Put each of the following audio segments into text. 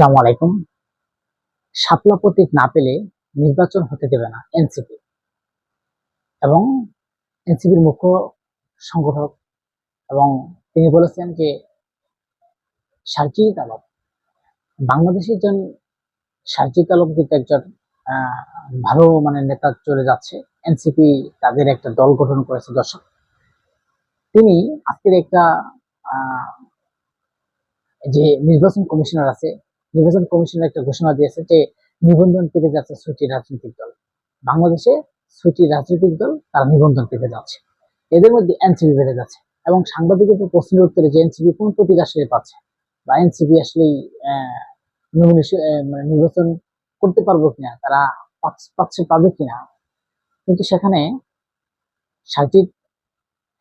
আসসালামু আলাইকুম। শাপলা প্রতীক না পেলে নির্বাচন হতে দেবে না এনসিপি। এবং এনসিপির মুখ্য সংগঠক এবং তিনি বলেছেন যে সার্জিদ আলম, বাংলাদেশের একজন সার্জিদ আলম কিন্তু একজন ভালো মানে নেতা চলে যাচ্ছে। এনসিপি তাদের একটা দল গঠন করেছে দর্শক। তিনি আজকের একটা যে নির্বাচন কমিশনার আছে নির্বাচন কমিশনার একটা ঘোষণা দিয়েছে যে নিবন্ধন পেতে যাচ্ছে ছুটি রাজনৈতিক দল। বাংলাদেশে ছুটি রাজনৈতিক দল তারা নিবন্ধন পেতে যাচ্ছে। এদের মধ্যে এনসিপি বেড়ে যাচ্ছে এবং সাংবাদিকের প্রশ্নের উত্তরে যে এনসিপি কোন প্রতীক আসলে পাচ্ছে বা এনসিপি আসলে মানে নির্বাচন করতে পারব কিনা, তারা পাচ্ছ- পাবে কিনা। কিন্তু সেখানে সাজিদ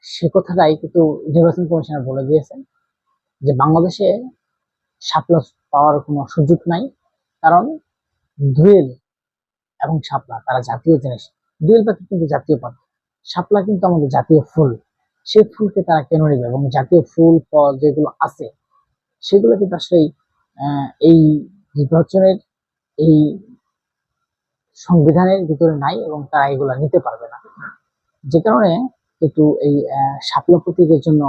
সে কথাটাই কিন্তু নির্বাচন কমিশনার বলে দিয়েছেন যে বাংলাদেশে শাপলা পাওয়ার কোনো সুযোগ নাই। কারণ দুয়েল এবং শাপলা, তারা জাতীয় জিনিস। দুয়েল পাখি কিন্তু জাতীয় পাখি। শাপলা কিন্তু আমাদের জাতীয় ফুল। সেই ফুলকে তারা কেন নেবে এবং জাতীয় ফুল, ফল যেগুলো আছে, সেগুলো কিন্তু আসলে এই নির্বাচনের, এই সংবিধানের ভিতরে নাই এবং তারা এগুলা নিতে পারবে না। যে কারণে কিন্তু এই শাপলা প্রতীকের জন্য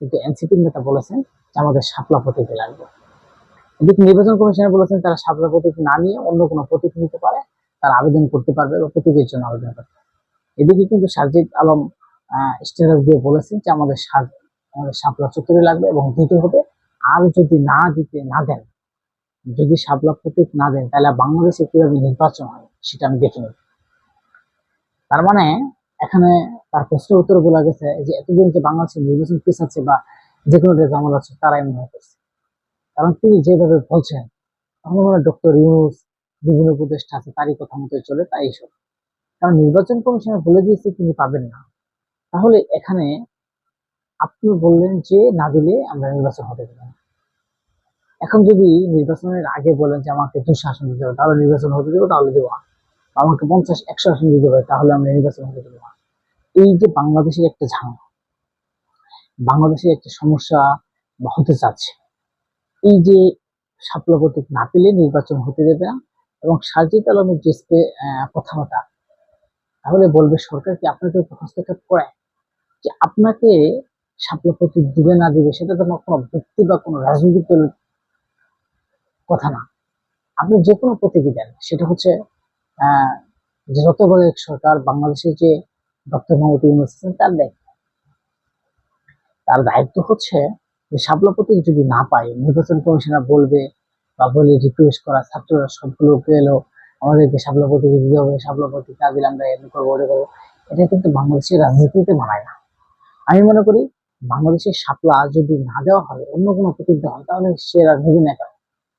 কিন্তু এনসিপির নেতা বলেছেন যে আমাদের শাপলা প্রতীকে লাগবে। নির্বাচন কমিশনার বলেছেন তারা শাপলা প্রতীক না নিয়ে অন্য কোনো প্রতীক নিতে পারে, তারা আবেদন করতে পারবে বা প্রতীকের জন্য আবেদন করতে এদিকে কিন্তু সার্জিদ আলম স্ট্যাটাস দিয়ে বলেছেন যে আমাদের আমাদের শাপলা চত্বরে লাগবে এবং দিতে হবে। আর যদি না দিতে না দেন, যদি শাপলা প্রতীক না দেন, তাহলে বাংলাদেশে কীভাবে নির্বাচন হয় সেটা আমি দেখে নেব। তার মানে এখানে তার প্রশ্নের উত্তর বলা গেছে যে এতদিন যে বাংলাদেশের নির্বাচন পিছাচ্ছে বা যে কোনো যে ঝামেলা আছে, তারাই মনে করছে। কারণ তিনি যেভাবে বলছেন তখন মনে ডক্টর ইউনুস, বিভিন্ন উপদেষ্টা আছে, তারই কথা মতো চলে, তাই সব। কারণ নির্বাচন কমিশনার বলে দিয়েছে তিনি পাবেন না। তাহলে এখানে আপনি বললেন যে না দিলে আমরা নির্বাচন হতে দেব না। এখন যদি নির্বাচনের আগে বলেন যে আমাকে দুশো আসন দিতে হবে, তাহলে নির্বাচন হতে দেবো, তাহলে দেবো আমাকে পঞ্চাশ, একশো আসন দিতে হবে, তাহলে আমরা নির্বাচন হতে দেবো এই যে বাংলাদেশের একটা ঝামেলা, বাংলাদেশের একটা সমস্যা হতে যাচ্ছে এই যে সাপলা প্রতীক না পেলে নির্বাচন হতে দেবে না এবং সাজিদ আলমের যে কথাবার্তা, তাহলে বলবে সরকার কি আপনাকে হস্তক্ষেপ করে? যে আপনাকে সাপলা প্রতীক দিবে না দিবে, সেটা তো কোনো ব্যক্তি বা কোনো রাজনৈতিক কথা না। আপনি যে কোনো প্রতীকই দেন, সেটা হচ্ছে যে যত বড় এক সরকার, বাংলাদেশের যে ডক্টর ইউনুস আছেন, তার দায়িত্ব। তার দায়িত্ব হচ্ছে প্রতীক যদি না পায়, নির্বাচন কমিশনার বলবে বা বলে রিকোয়েস্ট করা ছাত্ররা সবগুলোকে এলো, আমাদেরকে প্রতীক দিতে হবে সাপলা প্রতীক না দিলে আমরা এমনি করব ওটা করব। এটা কিন্তু বাংলাদেশের রাজনীতিতে মানায় না। আমি মনে করি বাংলাদেশের সাপলা যদি না দেওয়া হয়, অন্য কোনো প্রতীক দেওয়া হয়, তাহলে সে রাজনীতি না কেন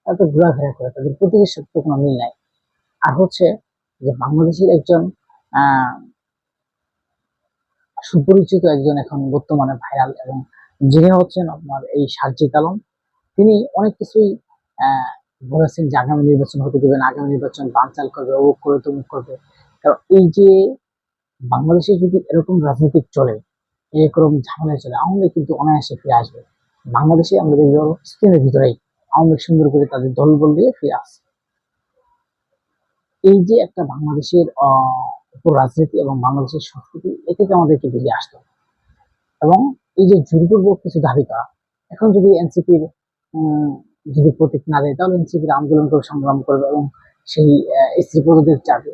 তারা তো ঘোরাফেরা করে, তাদের প্রতীকের সাথে কোনো মিল নাই। আর হচ্ছে যে বাংলাদেশের একজন, আহ, সুপরিচিত একজন এখন বর্তমানে ভাইরাল এবং যিনি হচ্ছেন আপনার এই সার্জিত আলম, তিনি অনেক কিছুই বলেছেন যে আগামী নির্বাচন হতে দেবেন, আগামী নির্বাচন বানচাল করবে ও করে তমুক করবে। কারণ এই যে বাংলাদেশে যদি এরকম রাজনীতি চলে, এরকম ঝামেলা চলে, আওয়ামী লীগ কিন্তু অনায়াসে ফিরে আসবে। বাংলাদেশে আমরা দেখব স্ক্রিনের ভিতরেই আওয়ামী লীগ সুন্দর করে তাদের দলবল দিয়ে ফিরে আসছে। এই যে একটা বাংলাদেশের রাজনীতি এবং বাংলাদেশের সংস্কৃতি, এ থেকে আমাদেরকে বেরিয়ে আসতে হবে। এবং এই যে জোরপূর্বক কিছু দাবি করা, এখন যদি এনসিপির যদি প্রতীক না দেয়, তাহলে এনসিপির আন্দোলন করে সংগ্রাম করবে এবং সেই স্ত্রী পদদের চাবে।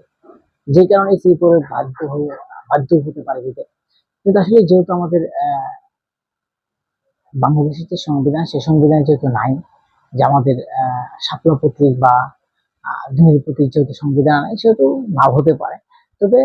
যে কারণে স্ত্রী পদে বাধ্য হয়ে, বাধ্য হতে পারে দিতে। কিন্তু আসলে যেহেতু আমাদের বাংলাদেশের যে সংবিধান, সেই সংবিধান যেহেতু নাই, যে আমাদের শাপলা প্রতীক বা দুই প্রতীক যেহেতু সংবিধান নাই, সেহেতু নাও হতে পারে। তবে